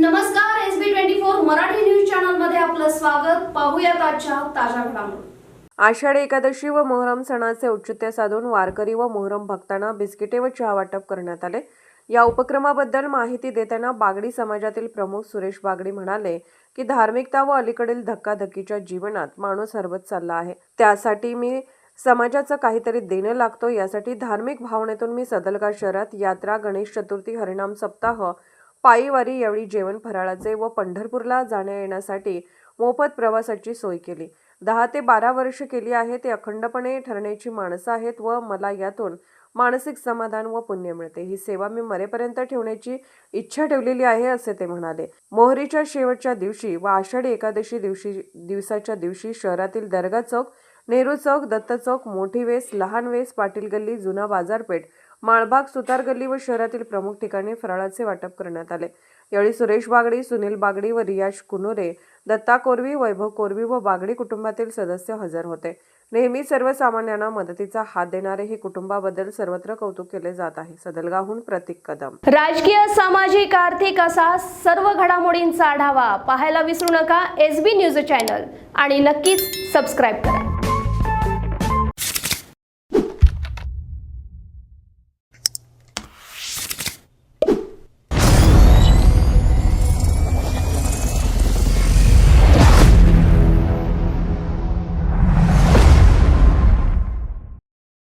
नमस्कार S B twenty four Marathi news चॅनलमध्ये आपलं स्वागत. पाहूयात आजच्या ताज्या घडामोडी. आषाढी एकादशी व मोहरम सणाचे औचित्य साधून वारकरी व मोहरम भक्तांना बिस्किटे व चहा वाटप करण्यात आले. या उपक्रमाबद्दल माहिती देताना बागडी समाजातील प्रमुख सुरेश बागडी म्हणाले की धार्मिकता व अलीकडील धक्काधक्कीच्या जीवनात माणूस हरवत चालला आहे. त्यासाठी मी समाजाचं काहीतरी देणं लागतो यासाठी धार्मिक भावनेतून मी सदलगा शहरात यात्रा गणेश चतुर्थी हरिणाम सप्ताह पायीवारी यावेळी जेवण फराळाचे व पंढरपूरला जाण्या येण्यासाठी मोफत प्रवासाची सोय केली. दहा ते बारा वर्ष केली आहे ते अखंडपणे ठरण्याची माणसं आहेत व मला यातून मानसिक समाधान व पुण्य मिळते. ही सेवा मी मरेपर्यंत ठेवण्याची इच्छा ठेवलेली आहे असे ते म्हणाले. मोहरीच्या शेवटच्या दिवशी व आषाढी एकादशी दिवशी दिवसाच्या दिवशी शहरातील दर्गा चौक नेहरू चौक दत्त चौक मोठी वेस लहान वेस पाटील गल्ली जुना बाजारपेठ माळबाग सुतार गल्ली व शहरातील प्रमुख ठिकाणी फराळाचे वाटप करण्यात आले. यावेळी सुरेश बागडी सुनील बागडी व रियाश कुनुरे दत्ता कोरवी वैभव कोरवी व बागडी कुटुंबातील सदस्य हजर होते. नेहमी सर्वसामान्यांना मदतीचा हात देणारे हे कुटुंबाबद्दल सर्वत्र कौतुक केले जात आहे. सदलगाहून प्रतीक कदम. राजकीय सामाजिक आर्थिक असा सर्व घडामोडींचा आढावा पाहायला विसरू नका. एस बी न्यूज चॅनल आणि नक्कीच सबस्क्राईब करा.